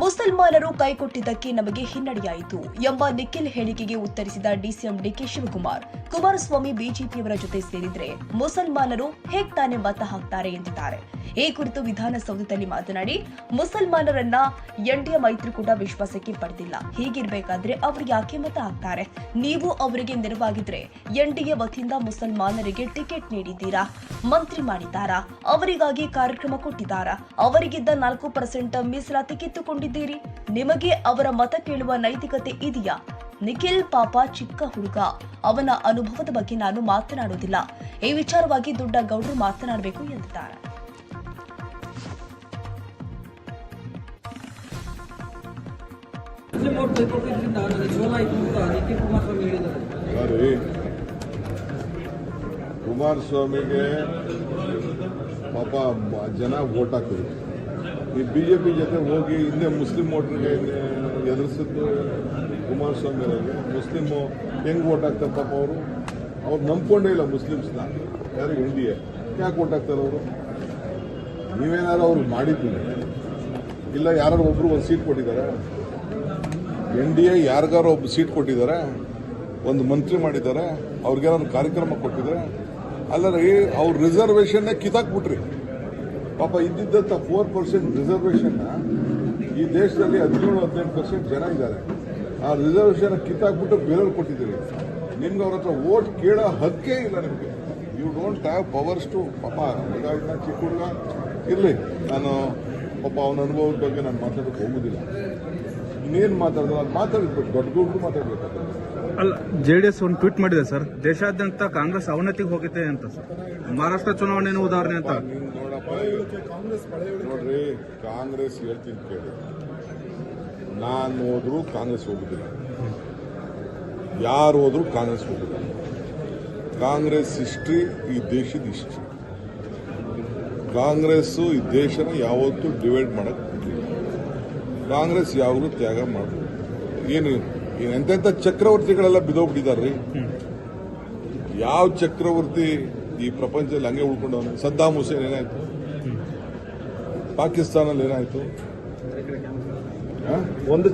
ಮುಸಲ್ಮಾನರು ಕೈಕೊಟ್ಟಿದ್ದಕ್ಕೆ ನಮಗೆ ಹಿನ್ನಡೆಯಾಯಿತು ಎಂಬ ನಿಖಿಲ್ ಹೇಳಿಕೆಗೆ ಉತ್ತರಿಸಿದ ಡಿಸಿಎಂ ಡಿಕೆ ಶಿವಕುಮಾರ್, ಕುಮಾರಸ್ವಾಮಿ ಬಿಜೆಪಿಯವರ ಜೊತೆ ಸೇರಿದ್ರೆ ಮುಸಲ್ಮಾನರು ಹೇಗ್ ತಾನೇ ಮತ ಹಾಕ್ತಾರೆ ಎಂದಿದ್ದಾರೆ. ಈ ಕುರಿತು ವಿಧಾನಸೌಧದಲ್ಲಿ ಮಾತನಾಡಿ, ಮುಸಲ್ಮಾನರನ್ನ ಎನ್ಡಿಎ ಮೈತ್ರಿಕೂಟ ವಿಶ್ವಾಸಕ್ಕೆ ಪಡೆದಿಲ್ಲ. ಹೀಗಿರ್ಬೇಕಾದ್ರೆ ಅವರು ಯಾಕೆ ಮತ ಹಾಕ್ತಾರೆ? ನೀವು ಅವರಿಗೆ ನೆರವಾಗಿದ್ರೆ ಎನ್ಡಿಎ ವತಿಯಿಂದ ಮುಸಲ್ಮಾನರಿಗೆ ಟಿಕೆಟ್ ನೀಡಿದ್ದೀರಾ? ಮಂತ್ರಿ ಮಾಡಿದ್ದಾರಾ? ಅವರಿಗಾಗಿ ಕಾರ್ಯಕ್ರಮ ಕೊಟ್ಟಿದ್ದಾರಾ? ಅವರಿಗಿದ್ದ ನಾಲ್ಕು ಪರ್ಸೆಂಟ್ ಮೀಸಲಾತಿ ಕಿತ್ತುಕೊಂಡಿದ್ದೀರಿ ನಿಮಗೆ ಅವರ ಮತ ಕೇಳುವ ನೈತಿಕತೆ ಇದೆಯಾ? ನಿಖಿಲ್ ಪಾಪ ಚಿಕ್ಕ ಹುಡುಗ. ಅವನ ಅನುಭವದ ಬಗ್ಗೆ ನಾನು ಮಾತನಾಡುವುದಿಲ್ಲ. ಈ ವಿಚಾರವಾಗಿ ದೊಡ್ಡ ಗೌಡರು ಮಾತನಾಡಬೇಕು ಎಂದಿದ್ದಾರೆ. ಕುಮಾರಸ್ವಾಮಿಗೆ ಪಾಪ ಜನ ವೋಟ್ ಹಾಕಿದ್ರು. ಈ ಬಿ ಜೆ ಪಿ ಜೊತೆ ಹೋಗಿ ಹಿಂದೆ ಮುಸ್ಲಿಂ ವೋಟ್ರಿಗೆ ಎದುರಿಸಿದ್ದು ಕುಮಾರಸ್ವಾಮಿ ಅವರಿಗೆ. ಮುಸ್ಲಿಂ ಹೆಂಗೆ ವೋಟ್ ಹಾಕ್ತಾರೆ ಪಾಪ ಅವರು? ಅವ್ರು ನಂಬ್ಕೊಂಡೇ ಇಲ್ಲ ಮುಸ್ಲಿಮ್ಸ್ನ ಯಾರು ಇಂಡಿಯಾ ಯಾಕೆ ವೋಟ್ ಹಾಕ್ತಾರೆ ಅವರು? ನೀವೇನಾದ್ರು ಅವ್ರಿಗೆ ಮಾಡಿದ್ದೀನಿ ಇಲ್ಲ ಯಾರು ಒಬ್ರು ಒಂದು ಸೀಟ್ ಕೊಟ್ಟಿದ್ದಾರೆ ಎನ್ ಡಿ ಎ ಯಾರಿಗಾರು ಒಬ್ಬ ಸೀಟ್ ಕೊಟ್ಟಿದ್ದಾರೆ ಒಂದು ಮಂತ್ರಿ ಮಾಡಿದ್ದಾರೆ ಅವ್ರಿಗೇನಾದ್ರು ಕಾರ್ಯಕ್ರಮ ಕೊಟ್ಟಿದ್ದಾರೆ ಅಲ್ಲರಿ ಅವ್ರ ರಿಸರ್ವೇಷನ್ನೇ ಕಿತ್ತಾಕ್ಬಿಟ್ರಿ. ಪಾಪ ಇದ್ದಿದ್ದಂಥ ಫೋರ್ ಪರ್ಸೆಂಟ್ ರಿಸರ್ವೇಷನ್ನ ಈ ದೇಶದಲ್ಲಿ ಹದಿನೇಳು ಹದಿನೆಂಟು ಪರ್ಸೆಂಟ್ ಜನ ಇದ್ದಾರೆ. ಆ ರಿಸರ್ವೇಷನ್ ಕಿತ್ತಾಕ್ಬಿಟ್ಟು ಬೇರೆಯವ್ರು ಕೊಟ್ಟಿದ್ದೀರಿ. ನಿಮ್ಗೆ ಅವ್ರ ಹತ್ರ ಓಟ್ ಕೇಳೋ ಹಕ್ಕೇ ಇಲ್ಲ ನಿಮಗೆ. You don't have powers to ಪಾಪ ಈಗ ಚಿಕ್ಕ ಹುಡುಗ ಇರಲಿ. ನಾನು ಪಾಪ ಅವನ ಅನುಭವದ ಬಗ್ಗೆ ನಾನು ಮಾತಾಡೋಕೆ ಹೋಗೋದಿಲ್ಲ. ಇನ್ನೇನು ಮಾತಾಡೋದು? ಅದು ಮಾತಾಡಬೇಕು. ದೊಡ್ಡ ದೊಡ್ಡ ಮಾತಾಡಬೇಕಾದ್ರೆ ಅಲ್ಲ ಜೆ ಡಿ ಎಸ್ ಒಂದು ಟ್ವೀಟ್ ಮಾಡಿದೆ ಸರ್. ದೇಶಾದ್ಯಂತ ಕಾಂಗ್ರೆಸ್ ಅವನತಿಗೆ ಹೋಗಿದೆ ಅಂತ ಸರ್. ಮಹಾರಾಷ್ಟ್ರ ಚುನಾವಣೆಯ ಉದಾಹರಣೆ ಅಂತ. ನೀನು ನೋಡ್ರಿ ಕಾಂಗ್ರೆಸ್ ಹೇಳ್ತೀನಿ ಕೇಳಿ. ನಾನು ಹೋದ್ರೂ ಕಾಂಗ್ರೆಸ್ ಹೋಗುದಿಲ್ಲ. ಯಾರು ಹೋದ್ರೂ ಕಾಂಗ್ರೆಸ್ ಹೋಗುದಿಲ್ಲ. ಕಾಂಗ್ರೆಸ್ ಹಿಸ್ಟ್ರಿ ಈ ದೇಶದ ಹಿಸ್ಟ್ರಿ. ಕಾಂಗ್ರೆಸ್ ಈ ದೇಶನ ಯಾವತ್ತೂ ಡಿವೈಡ್ ಮಾಡಕ್ಕೆ ಕಾಂಗ್ರೆಸ್ ಯಾವಾಗಲೂ ತ್ಯಾಗ ಮಾಡಬೇಕು ಏನು ಏನು ಎಂತೆಂಥ ಚಕ್ರವರ್ತಿಗಳೆಲ್ಲ ಬಿದ್ದೋಗ್ಬಿಟ್ಟಿದ್ದಾರೆ ಯಾವ ಚಕ್ರವರ್ತಿ ಈ ಪ್ರಪಂಚದಲ್ಲಿ ಹಂಗೆ ಉಳ್ಕೊಂಡವನು? ಸದ್ದಾಮ್ ಹುಸೇನ್ ಏನಾಯ್ತು? ಪಾಕಿಸ್ತಾನಲ್ಲಿ ಏನಾಯ್ತು? ಒಂದು